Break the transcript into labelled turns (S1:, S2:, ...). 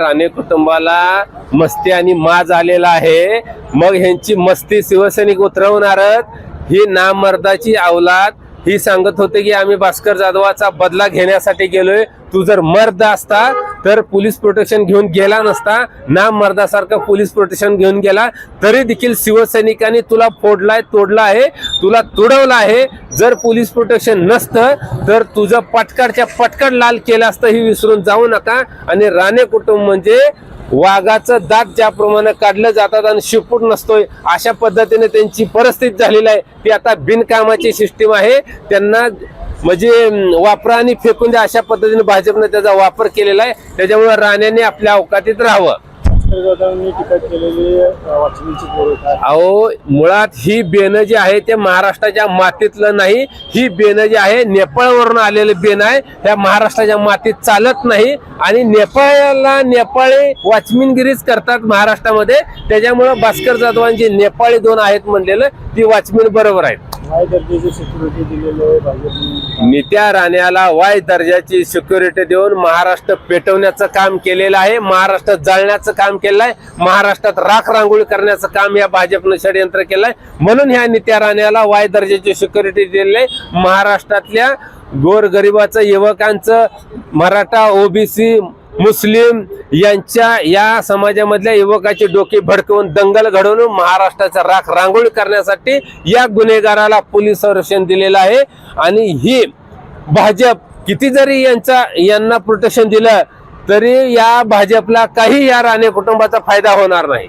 S1: राणे कुटुंबाला मस्ती आणि माज आलेला आहे. मग ह्यांची मस्ती शिवसैनिक उतरवणारच. ही नामर्दाची अवलाद. ही सांगत होते की आम्ही भास्कर जाधवाचा बदला घेण्यासाठी गेलोय. तू जर मर्द असता तर पोलीस प्रोटेक्शन घेऊन गेला नसता ना मर्दासारखं पोलीस प्रोटेक्शन घेऊन गेला तरी देखील शिवसैनिकांनी तुला फोडलाय तोडला आहे तुला तुडवलं आहे. जर पोलीस प्रोटेक्शन नसतं तर तुझं पटकडच्या पटकड लाल केलं असतं ही विसरून जाऊ नका. आणि राणे कुटुंब म्हणजे वाघाचं दात ज्याप्रमाणे काढलं जातात आणि शिपूट नसतोय अशा पद्धतीने त्यांची परिस्थिती झालेली आहे. ती आता बिनकामाची सिस्टीम आहे. त्यांना म्हणजे वापरा आणि फेकून द्या अशा पद्धतीने भाजपने त्याचा वापर केलेला आहे. त्याच्यामुळे राण्याने आपल्या अवकातीत राहावं. अहो मुळात ही बेन जी आहे ते महाराष्ट्राच्या मातीतलं नाही. ही बेन जी आहे नेपाळवरून आलेलं बेन आहे. ह्या महाराष्ट्राच्या मातीत चालत नाही. आणि नेपाळला नेपाळी वॉचमिनगिरीच करतात महाराष्ट्रामध्ये. त्याच्यामुळं भास्कर जाधवांची नेपाळी दोन आहेत म्हणलेलं ती वॉचमिन बरोबर आहेत.
S2: हाय दर्जाची सिक्युरिटी दिलेली आहे भाजपने.
S1: नित्या राण्याला वाय दर्जाची सिक्युरिटी देऊन महाराष्ट्र पेटवण्याचं काम केलेलं आहे महाराष्ट्र जळण्याचं काम केलं आहे महाराष्ट्रात राख रांगोळी करण्याचं काम या भाजपनं षडयंत्र केलं आहे. म्हणून ह्या नित्या राण्याला वाय दर्जाची सिक्युरिटी दिलेली आहे. महाराष्ट्रातल्या गोरगरिबाचं युवकांचं मराठा ओबीसी मुस्लिम यांच्या या समाजामधल्या युवकाचे डोके भडकवून दंगल घडवून महाराष्ट्राचा राख रांगोळी करण्यासाठी या गुन्हेगाराला पोलीस संरक्षण दिलेलं आहे. आणि ही भाजप किती जरी यांचा यांना प्रोटेक्शन दिलं तरी या भाजपला काही या राणे कुटुंबाचा फायदा होणार नाही.